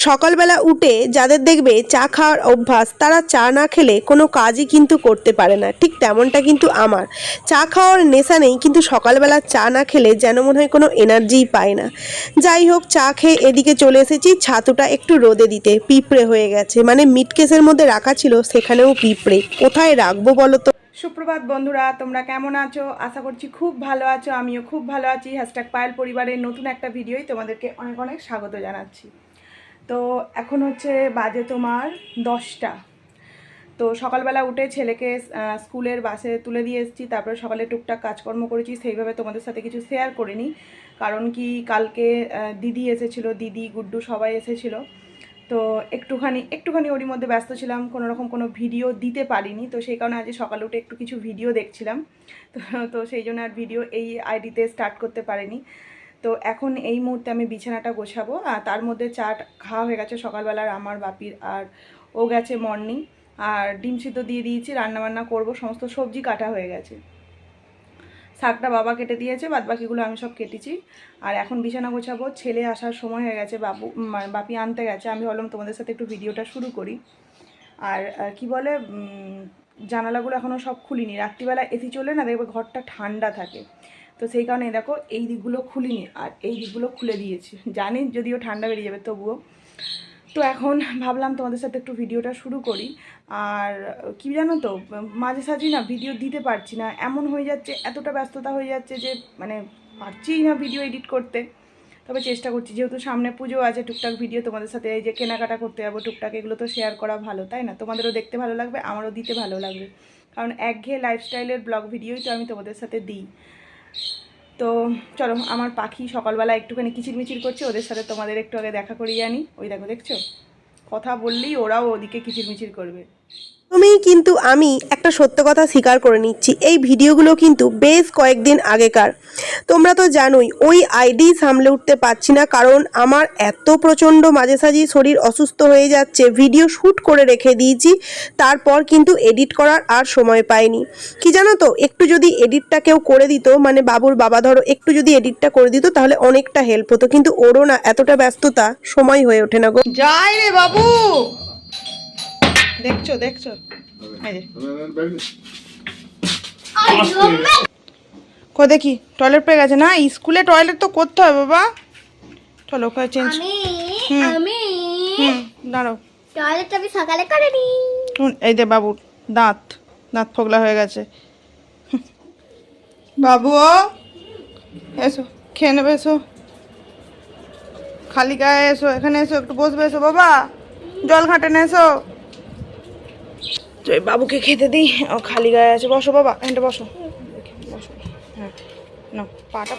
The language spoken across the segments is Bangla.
সকালবেলা উঠে যাদের দেখবে চা খাওয়ার অভ্যাস, তারা চা না খেলে কোনো কাজই কিন্তু করতে পারে না। ঠিক তেমনটা কিন্তু আমার। চা খাওয়ার নেশা নেই, কিন্তু সকালবেলা চা না খেলে যেন মনে হয় কোনো এনার্জিই পায় না। যাই হোক, চা খেয়ে এদিকে চলে এসেছি, ছাতুটা একটু রোদে দিতে। পিঁপড়ে হয়ে গেছে। মানে মিট কেসের মধ্যে রাখা ছিল, সেখানেও পিঁপড়ে। কোথায় রাখব বলো তো? সুপ্রভাত বন্ধুরা, তোমরা কেমন আছো? আশা করছি খুব ভালো আছো। আমিও খুব ভালো আছি। হ্যাশট্যাগ পায়েল পরিবারের নতুন একটা ভিডিওই তোমাদেরকে অনেক অনেক স্বাগত জানাচ্ছি। তো এখন হচ্ছে বাজে তোমার দশটা। তো সকালবেলা উঠে ছেলেকে স্কুলের বাসে তুলে দিয়ে এসেছি, তারপরে সকালে টুকটাক কাজকর্ম করেছি, সেইভাবে তোমাদের সাথে কিছু শেয়ার করিনি। কারণ কি, কালকে দিদি এসেছিল, দিদি, গুড্ডু সবাই এসেছিল। তো একটুখানি একটুখানি ওরই মধ্যে ব্যস্ত ছিলাম, কোনো রকম কোনো ভিডিও দিতে পারিনি। তো সেই কারণে আজ সকালে উঠে একটু কিছু ভিডিও দেখছিলাম। তো তো সেই জন্য আর ভিডিও এই আইডিতে স্টার্ট করতে পারিনি। তো এখন এই মুহূর্তে আমি বিছানাটা গোছাবো। আর তার মধ্যে চাট খাওয়া হয়ে গেছে সকালবেলার আমার বাপির আর ও গেছে মর্নিং আর ডিম সিদ্ধ দিয়ে দিয়েছি, রান্নাবান্না করব, সমস্ত সবজি কাটা হয়ে গেছে। শাকটা বাবা কেটে দিয়েছে বাদ বাকিগুলো আমি সব কেটেছি। আর এখন বিছানা গোছাবো, ছেলে আসার সময় হয়ে গেছে, বাবু মানে বাপি আনতে গেছে। আমি ভাবলাম তোমাদের সাথে একটু ভিডিওটা শুরু করি। আর কি বলে জানালাগুলো এখনও সব খুলিনি। রাত্রিবেলা এসি চলে না, দেখবে ঘরটা ঠান্ডা থাকে। তো সেই কারণে দেখো এই দিকগুলো খুলিনি আর এই দিকগুলো খুলে দিয়েছি। জানি যদিও ঠান্ডা বেরিয়ে যাবে, তবুও। তো এখন ভাবলাম তোমাদের সাথে একটু ভিডিওটা শুরু করি। আর কি জানো তো, মাঝে সাঝে না ভিডিও দিতে পারছি না। এমন হয়ে যাচ্ছে, এতটা ব্যস্ততা হয়ে যাচ্ছে যে মানে পারছিই না ভিডিও এডিট করতে। তবে চেষ্টা করছি, যেহেতু সামনে পুজো আছে, টুকটাক ভিডিও তোমাদের সাথে এই যে কেনাকাটা করতে যাব, টুকটাক এগুলো তো শেয়ার করা ভালো, তাই না? তোমাদেরও দেখতে ভালো লাগবে, আমারও দিতে ভালো লাগবে। কারণ একঘেয়ে লাইফস্টাইলের ব্লগ ভিডিওই তো আমি তোমাদের সাথে দিই। তো চলো, আমার পাখি সকালবেলা একটুখানি কিচিরমিচির করছে, ওদের সাথে তোমাদের একটু আগে দেখা করিয়ে আনি। ওই দেখো, দেখছ? কথা বললেই ওরাও ওদিকে কিচিরমিচির করবে। প্রথমেই কিন্তু আমি একটা সত্য কথা স্বীকার করে নিচ্ছি। এই ভিডিওগুলো কিন্তু বেশ কয়েকদিন আগেকার। তোমরা তো জানোই, ওই আইডি সামলে উঠতে পারছি না কারণ আমার এত প্রচণ্ড মাঝে সাঝি শরীর অসুস্থ হয়ে যাচ্ছে। ভিডিও শ্যুট করে রেখে দিয়েছি, তারপর কিন্তু এডিট করার আর সময় পাইনি। কি জানো তো, একটু যদি এডিটটা কেউ করে দিত মানে বাবুর বাবা ধরো, একটু যদি এডিটটা করে দিত তাহলে অনেকটা হেল্প হতো। কিন্তু ওরও না, এতটা ব্যস্ততা সময় হয়ে ওঠে না গো। যাই রে বাবু! দেখছ দেখছ? কো দেখি টয়লেট পেয়ে গেছে না? স্কুলে টয়লেট তো করতে হবে বাবা। চলো ওখানে চেঞ্জ আমি দাঁড়াও। টয়লেট আমি সকালে করিনি। শুন, এই দে বাবুর দাঁত দাঁত ফোগলা হয়ে গেছে। বাবু ও, এসো খেয়ে নেবে এসো। খালি গায়ে এসো এখানে এসো একটু বসবে এসো বাবা। জল ঘাটে না এসো। বাবুকে খেতে দিই। খালি গায়ে আছে। বসো বাবা, এখানটা বসো। বসো হ্যাঁ না পাটা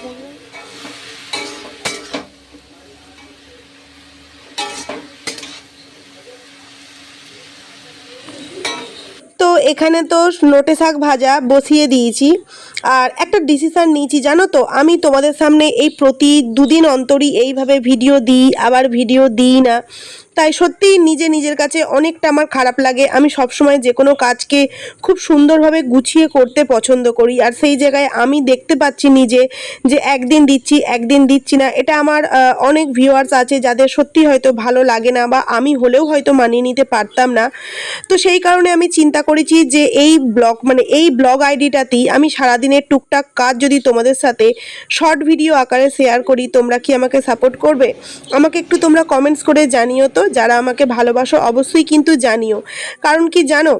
এখানে তো নোটে শাক ভাজা বসিয়ে দিয়েছি। আর একটা ডিসিশান নিয়েছি, জানো তো? আমি তোমাদের সামনে এই প্রতি দুদিন অন্তরই এইভাবে ভিডিও দিই, আবার ভিডিও দিই না। তাই সত্যি নিজে নিজের কাছে অনেকটা আমার খারাপ লাগে। আমি সবসময় যে কোনো কাজকে খুব সুন্দরভাবে গুছিয়ে করতে পছন্দ করি। আর সেই জায়গায় আমি দেখতে পাচ্ছি নিজে যে একদিন দিচ্ছি একদিন দিচ্ছি না। এটা আমার অনেক ভিউয়ার্স আছে যাদের সত্যি হয়তো ভালো লাগে না বা আমি হলেও হয়তো মানিয়ে নিতে পারতাম না। তো সেই কারণে আমি চিন্তা করেছি যে এই ব্লগ মানে এই ব্লগ আইডিটাতেই আমি সারাদিনের টুকটাক কাজ যদি তোমাদের সাথে শর্ট ভিডিও আকারে শেয়ার করি, তোমরা কি আমাকে সাপোর্ট করবে? আমাকে একটু তোমরা কমেন্টস করে জানিও তো, যারা আমাকে ভালোবাসো অবশ্যই কিন্তু জানিও। কারণ কি জানো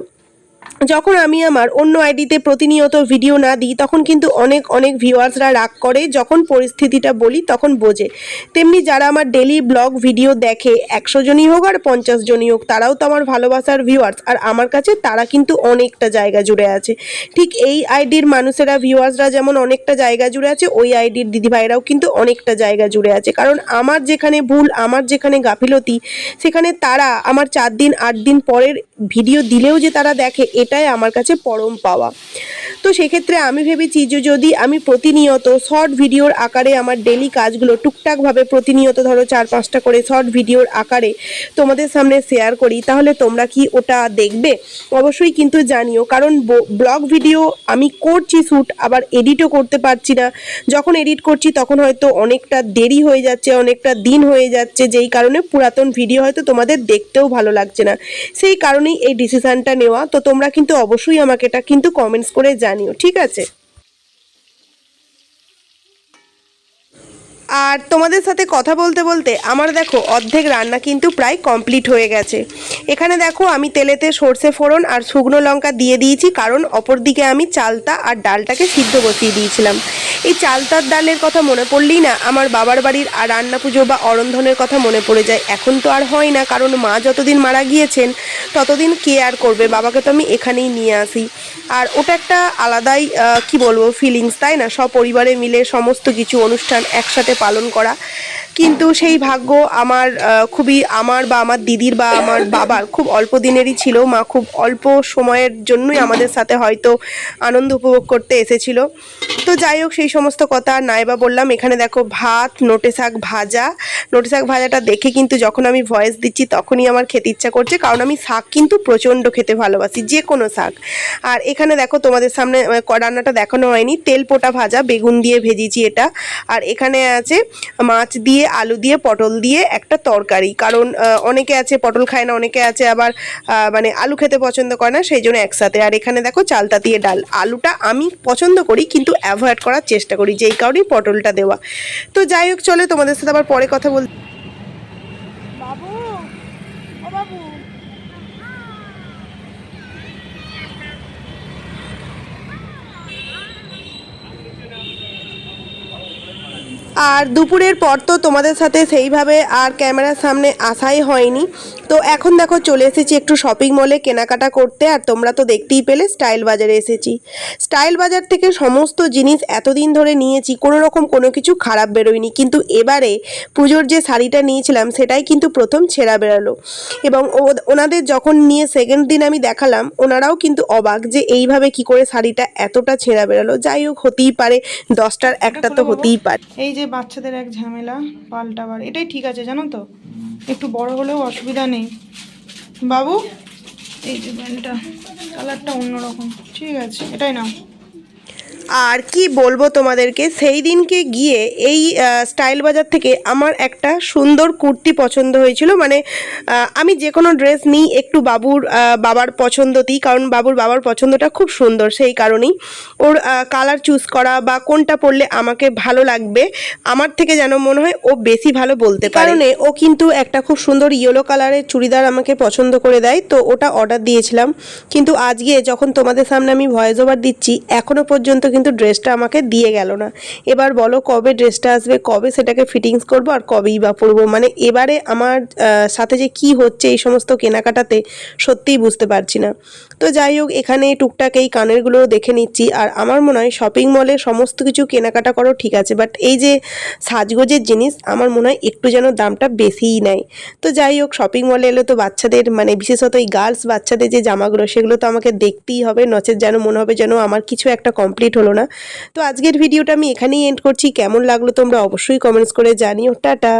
যখন আমি আমার অন্য আইডিতে প্রতিনিয়ত ভিডিও না দিই, তখন কিন্তু অনেক অনেক ভিউয়ার্সরা রাগ করে, যখন পরিস্থিতিটা বলি তখন বোঝে। তেমনি যারা আমার ডেলি ব্লগ ভিডিও দেখে, একশো জনই হোক আর পঞ্চাশ জনই হোক, তারাও তো আমার ভালোবাসার ভিউয়ার্স আর আমার কাছে তারা কিন্তু অনেকটা জায়গা জুড়ে আছে। ঠিক এই আইডির মানুষেরা ভিউয়ার্সরা যেমন অনেকটা জায়গা জুড়ে আছে, ওই আইডির দিদিভাইরাও কিন্তু অনেকটা জায়গা জুড়ে আছে। কারণ আমার যেখানে ভুল, আমার যেখানে গাফিলতি, সেখানে তারা আমার চার দিন, আট দিন পরের ভিডিও দিলেও যে তারা দেখে এটাই আমার কাছে পরম পাওয়া। তো সেক্ষেত্রে আমি ভেবেছি যে যদি আমি প্রতিনিয়ত শর্ট ভিডিওর আকারে আমার ডেলি কাজগুলো টুকটাকভাবে প্রতিনিয়ত ধরো চার পাঁচটা করে শর্ট ভিডিওর আকারে তোমাদের সামনে শেয়ার করি, তাহলে তোমরা কি ওটা দেখবে? অবশ্যই কিন্তু জানিও, কারণ ব্লগ ভিডিও আমি করছি শ্যুট আবার এডিটও করতে পারছি না। যখন এডিট করছি তখন হয়তো অনেকটা দেরি হয়ে যাচ্ছে, অনেকটা দিন হয়ে যাচ্ছে, যেই কারণে পুরাতন ভিডিও হয়তো তোমাদের দেখতেও ভালো লাগছে না। সেই কারণেই এই ডিসিশানটা নেওয়া। তো তোমরা কিন্তু অবশ্যই আমাকে এটা কিন্তু কমেন্টস করে জানিও ঠিক আছে? আর তোমাদের সাথে কথা বলতে বলতে আমার দেখো অর্ধেক রান্না কিন্তু প্রায় কমপ্লিট হয়ে গেছে। এখানে দেখো আমি তেলেতে সর্ষে ফোড়ন আর শুকনো লঙ্কা দিয়ে দিয়েছি, কারণ অপরদিকে আমি চালতা আর ডালটাকে সিদ্ধ বসিয়ে দিয়েছিলাম। এই চালতার ডালের কথা মনে পড়লেই না আমার বাবার বাড়ির আর রান্না পুজো বা অরন্ধনের কথা মনে পড়ে যায়। এখন তো আর হয় না, কারণ মা যতদিন মারা গিয়েছেন, ততদিন কে আর করবে? বাবাকে তো আমি এখানেই নিয়ে আসি। আর ওটা একটা আলাদাই কি বলব ফিলিংস তাই না? সব পরিবারে মিলে সমস্ত কিছু অনুষ্ঠান একসাথে পালন করা। কিন্তু সেই ভাগ্য আমার খুবই আমার বা আমার দিদির বা আমার বাবার খুব অল্প দিনেরই ছিল। মা খুব অল্প সময়ের জন্যই আমাদের সাথে হয়তো আনন্দ উপভোগ করতে এসেছিল। তো যাই হোক, সেই সমস্ত কথা নাইবা বললাম। এখানে দেখো ভাত, নোটে শাক ভাজা। নোটে শাক ভাজাটা দেখে কিন্তু যখন আমি ভয়েস দিচ্ছি, তখনই আমার খেতে ইচ্ছা করছে। কারণ আমি শাক কিন্তু প্রচণ্ড খেতে ভালোবাসি যে কোনো শাক। আর এখানে দেখো তোমাদের সামনে রান্নাটা দেখানো হয়নি। তেল পোটা ভাজা, বেগুন দিয়ে ভেজেছি এটা। আর এখানে আছে মাছ দিয়ে, আলু দিয়ে, পটল দিয়ে একটা তরকারি। কারণ অনেকে আছে পটল খায় না, অনেকে আছে আবার মানে আলু খেতে পছন্দ করে না, সেই জন্য একসাথে। আর এখানে দেখো চালতা দিয়ে ডাল। আলুটা আমি পছন্দ করি, কিন্তু অ্যাভয়েড করার চেষ্টা করি, যেই কারণেই পটলটা দেওয়া। তো যাই হোক, চলে তোমাদের সাথে আবার পরে কথা বল আর দুপুরের পর তো তোমাদের সাথে সেইভাবে আর ক্যামেরার সামনে আসাই হয়নি। তো এখন দেখো চলে এসেছি একটু শপিং মলে কেনাকাটা করতে, আর তোমরা তো দেখতেই পেলে স্টাইল বাজারে এসেছি। স্টাইল বাজার থেকে সমস্ত জিনিস এতদিন ধরে নিয়েছি, কোনো রকম কোনো কিছু খারাপ বেরোয়নি। কিন্তু এবারে পুজোর যে শাড়িটা নিয়েছিলাম, সেটাই কিন্তু প্রথম ছেঁড়া বেরোলো। এবং ওনাদের যখন নিয়ে সেকেন্ড দিন আমি দেখালাম, ওনারাও কিন্তু অবাক যে এইভাবে কি করে শাড়িটা এতটা ছেঁড়া বেরোলো। যাই হোক, হতেই পারে, দশটার একটা তো হতেই পারে। এই যে বাচ্চাদের এক ঝামেলা, পাল্টাবার, এটাই ঠিক আছে, জানো তো? একটু বড় হলেও অসুবিধা নেই। বাবু? এই যে ব্যান্ডটা কালারটা অন্যরকম। ঠিক আছে এটাই নাও। আর কি বলব তোমাদেরকে সেই দিনকে গিয়ে এই স্টাইল বাজার থেকে আমার একটা সুন্দর কুর্তি পছন্দ হয়েছিল। মানে আমি যে কোনো ড্রেস নিই একটু বাবুর বাবার পছন্দতেই কারণ বাবুর বাবার পছন্দটা খুব সুন্দর সেই কারণেই। ওর কালার চুজ করা বা কোনটা পরলে আমাকে ভালো লাগবে আমার থেকে যেন মনে হয় ও বেশি ভালো বলতে পারে। কারণে ও কিন্তু একটা খুব সুন্দর ইয়েলো কালারের চুড়িদার আমাকে পছন্দ করে দেয় তো ওটা অর্ডার দিয়েছিলাম। কিন্তু আজকে যখন তোমাদের সামনে আমি ভয়েস ওভার দিচ্ছি এখনও পর্যন্ত কিন্তু ড্রেসটা আমাকে দিয়ে গেল না। এবার বলো কবে ড্রেসটা আসবে, কবে সেটাকে ফিটিংস করব আর কবেই বা পরবো? মানে এবারে আমার সাথে যে কি হচ্ছে এই সমস্ত কেনাকাটাতে সত্যিই বুঝতে পারছি না। তো যাই হোক, এখানে টুকটাক এই কানেরগুলো দেখে নিচ্ছি। আর আমার মনে হয় শপিং মলে সমস্ত কিছু কেনাকাটা করো ঠিক আছে বাট এই যে সাজগোজের জিনিস, আমার মনে হয় একটু যেন দামটা বেশিই নেয়। তো যাই হোক শপিং মলে এলে তো বাচ্চাদের মানে বিশেষত এই গার্লস বাচ্চাদের যে জামাগুলো, সেগুলো তো আমাকে দেখতেই হবে। নচেত যেন মনে হবে যেন আমার কিছু একটা কমপ্লিট হলো না। তো আজকের ভিডিওটা আমি এখানেই এন্ড করছি। কেমন লাগল তোমরা অবশ্যই কমেন্টস করে জানিও। টাটা।